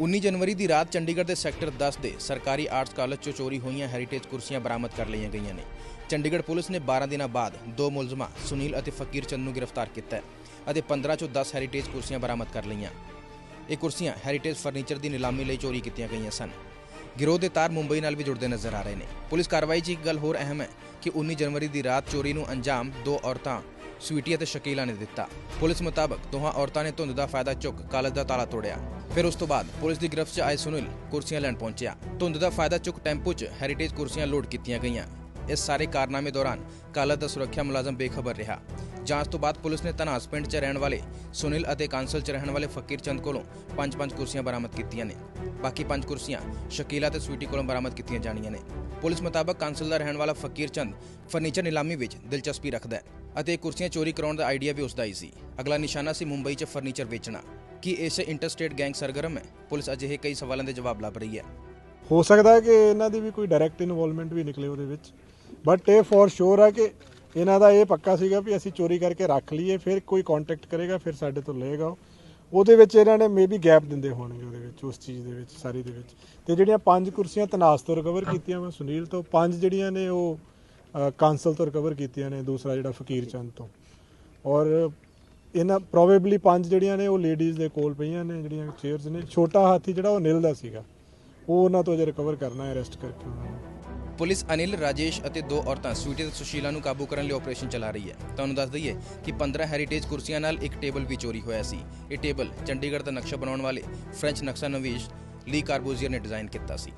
19 ਜਨਵਰੀ ਦੀ ਰਾਤ ਚੰਡੀਗੜ੍ਹ ਦੇ ਸੈਕਟਰ 10 ਦੇ ਸਰਕਾਰੀ ਆਰਟਸ ਕਾਲਜ 'ਚੋਂ ਚੋਰੀ ਹੋਈਆਂ ਹੈਰੀਟੇਜ ਕੁਰਸੀਆਂ ਬਰਾਮਦ ਕਰ ਲਈਆਂ ਗਈਆਂ ਨੇ। ਚੰਡੀਗੜ੍ਹ ਪੁਲਿਸ ਨੇ 12 ਦਿਨਾਂ ਬਾਅਦ ਦੋ ਮੁਲਜ਼ਮਾਂ, ਸੁਨੀਲ ਅਤੇ ਫਕੀਰ ਚੰਦ ਨੂੰ ਗ੍ਰਿਫਤਾਰ ਕੀਤਾ ਅਤੇ 15 ਚੋਂ 10 ਹੈਰੀਟੇਜ ਕੁਰਸੀਆਂ ਬਰਾਮਦ ਕਰ ਲਈਆਂ। ਇਹ ਕੁਰਸੀਆਂ ਹੈਰੀਟੇਜ ਫਰਨੀਚਰ ਦੀ ਨਿਲਾਮੀ ਲਈ ਚੋਰੀ ਕੀਤੀਆਂ ਗਈਆਂ ਸਨ। ਗਿਰੋਹ ਦੇ ਤਾਰ ਮੁੰਬਈ ਨਾਲ ਵੀ ਜੁੜਦੇ ਨਜ਼ਰ ਆ ਰਹੇ ਨੇ। ਪੁਲਿਸ ਕਾਰਵਾਈ 'ਚ ਇੱਕ ਗੱਲ ਹੋਰ ਅਹਿਮ ਹੈ ਕਿ 19 ਜਨਵਰੀ ਦੀ ਰਾਤ ਚੋਰੀ ਨੂੰ ਅੰਜਾਮ ਦੋ ਔਰਤਾਂ ਸਵੀਟੀ ਅਤੇ ਸ਼ਕੀਲਾ ਨੇ ਦਿੱਤਾ। ਪੁਲਿਸ ਮੁਤਾਬਕ ਦੋਹਾਂ ਔਰਤਾਂ ਨੇ ਧੁੰਦ ਦਾ ਫਾਇਦਾ ਚੁੱਕ ਕਾਲਜ ਦਾ ਤਾਲਾ ਤੋੜਿਆ। ਫਿਰ ਉਸ ਤੋਂ ਬਾਅਦ ਪੁਲਿਸ ਦੀ ਗ੍ਰਿਫਤ 'ਚ ਆਏ ਸੁਨੀਲ ਕੁਰਸੀਆਂ ਲੈਣ ਪਹੁੰਚਿਆ। ਧੁੰਦ ਦਾ ਫਾਇਦਾ ਚੁੱਕ ਟੈਂਪੂ 'ਚ ਹੈਰੀਟੇਜ ਕੁਰਸੀਆਂ ਲੋਡ ਕੀਤੀਆਂ ਗਈਆਂ। ਇਸ ਸਾਰੇ ਕਾਰਨਾਮੇ ਦੌਰਾਨ ਕਾਲਜ ਦਾ ਸੁਰੱਖਿਆ ਮੁਲਾਜ਼ਮ ਬੇਖਬਰ ਰਿਹਾ। ਜਾਂਚ ਤੋਂ ਬਾਅਦ ਪੁਲਿਸ ਨੇ ਧਨਾਸ ਪਿੰਡ 'ਚ ਰਹਿਣ ਵਾਲੇ ਸੁਨੀਲ ਅਤੇ ਕਾਂਸਲ 'ਚ ਰਹਿਣ ਵਾਲੇ ਫਕੀਰ ਚੰਦ ਕੋਲੋਂ ਪੰਜ-ਪੰਜ ਕੁਰਸੀਆਂ ਬਰਾਮਦ ਕੀਤੀਆਂ ਨੇ। ਬਾਕੀ ਪੰਜ ਕੁਰਸੀਆਂ ਸ਼ਕੀਲਾ ਤੇ ਸਵੀਟੀ ਕੋਲੋਂ ਬਰਾਮਦ ਕੀਤੀਆਂ ਜਾਣੀਆਂ ਨੇ। ਪੁਲਿਸ ਮੁਤਾਬਕ ਕਾਂਸਲ ਦਾ ਰਹਿਣ ਵਾਲਾ ਫਕੀਰ ਚੰਦ ਫਰਨੀਚਰ ਨਿਲਾਮੀ ਵਿੱਚ ਦਿਲਚਸਪੀ ਰੱਖਦਾ ਹੈ ਅਤੇ ਇਹ ਕੁਰਸੀਆਂ ਚੋਰੀ ਕਰਾਉਣ ਦਾ ਆਈਡੀਆ ਵੀ ਉਸ ਦਾ ਹੀ ਸੀ। ਅਗਲਾ ਨਿਸ਼ਾਨਾ ਸੀ ਮੁੰਬਈ 'ਚ ਫਰਨੀਚਰ ਵੇਚਣਾ। ਕੀ ਇਸੇ ਇੰਟਰਸਟੇਟ ਗੈਂਗ ਸਰਗਰਮ ਹੈ? ਪੁਲਿਸ ਅਜਿਹੇ ਕਈ ਸਵਾਲਾਂ ਦੇ ਜਵਾਬ ਲੱਭ ਰਹੀ ਹੈ। ਹੋ ਸਕਦਾ ਹੈ ਕਿ ਇਹਨਾਂ ਦੀ ਵੀ ਕੋਈ ਡਾਇਰੈਕਟ ਇਨਵੋਲਵਮੈਂਟ ਵੀ ਨਿਕਲੇ ਉਹਦੇ ਵਿੱਚ। ਬਟ ਇਹ ਫੋਰ ਸ਼ੋਰ ਹੈ ਕਿ ਇਹਨਾਂ ਦਾ ਇਹ ਪੱਕਾ ਸੀਗਾ ਵੀ ਅਸੀਂ ਚੋਰੀ ਕਰਕੇ ਰੱਖ ਲਈਏ ਫਿਰ ਕੋਈ ਕੰਟੈਕਟ ਕਰੇਗਾ ਫਿਰ ਸਾਡੇ ਤੋਂ ਲਏਗਾ ਉਹ। ਉਹਦੇ ਵਿੱਚ ਇਹਨਾਂ ਨੇ ਮੇਬੀ ਗੈਪ ਦਿੰਦੇ ਹੋਣਗੇ ਉਹਦੇ ਵਿੱਚ ਉਸ ਚੀਜ਼ ਦੇ ਵਿੱਚ ਸਾਰੀ ਦੇ ਵਿੱਚ। ਤੇ ਜਿਹੜੀਆਂ ਪੰਜ ਕੁਰਸੀਆਂ ਤਨਾਸ ਤੋਂ ਰਿਕਵਰ ਕੀਤੀਆਂ ਮੈਂ ਸੁਨੀਲ ਤੋਂ ਪੰਜ ਜਿਹੜੀਆਂ ਨੇ ਉਹ ਕਾਂਸਲ ਤੋਂ ਰਿਕਵਰ ਕੀਤੀਆਂ ਨੇ ਦੂਸਰਾ ਜਿਹੜਾ ਫਕੀਰ ਚੰਦ ਤੋਂ। ਔਰ ਇਹਨਾਂ ਪ੍ਰੋਬੇਬਲੀ ਪੰਜ ਜਿਹੜੀਆਂ ਨੇ ਉਹ ਲੇਡੀਜ਼ ਦੇ ਕੋਲ ਪਈਆਂ ਨੇ ਜਿਹੜੀਆਂ ਚੇਅਰਸ ਨੇ। ਛੋਟਾ ਹਾਥੀ ਜਿਹੜਾ ਉਹ ਨਿਲ ਦਾ ਸੀਗਾ। ਉਹ ਉਹਨਾਂ ਤੋਂ ਅਜੇ ਰਿਕਵਰ ਕਰਨਾ ਹੈ ਅਰੈਸਟ ਕਰਕੇ ਉਹਨਾਂ ਨੂੰ। ਪੁਲਿਸ ਅਨਿਲ, ਰਾਜੇਸ਼ ਅਤੇ ਦੋ ਔਰਤਾਂ ਸਵੀਟੀ ਤੇ ਸੁਸ਼ੀਲਾ ਨੂੰ ਕਾਬੂ ਕਰਨ ਲਈ ਆਪਰੇਸ਼ਨ ਚਲਾ ਰਹੀ ਹੈ। ਤੁਹਾਨੂੰ ਦੱਸ ਦਈਏ ਕਿ 15 ਹੈਰੀਟੇਜ ਕੁਰਸੀਆਂ ਨਾਲ ਇੱਕ ਟੇਬਲ ਵੀ ਚੋਰੀ ਹੋਇਆ ਸੀ। ਇਹ ਟੇਬਲ ਚੰਡੀਗੜ੍ਹ ਦਾ ਨਕਸ਼ਾ ਬਣਾਉਣ ਵਾਲੇ ਫ੍ਰੈਂਚ ਨਕਸ਼ਾ ਨਵੀਸ਼ ਲੀ ਕਾਰਬੋਜ਼ੀਅਰ ਨੇ ਡਿਜ਼ਾਈਨ ਕੀਤਾ ਸੀ।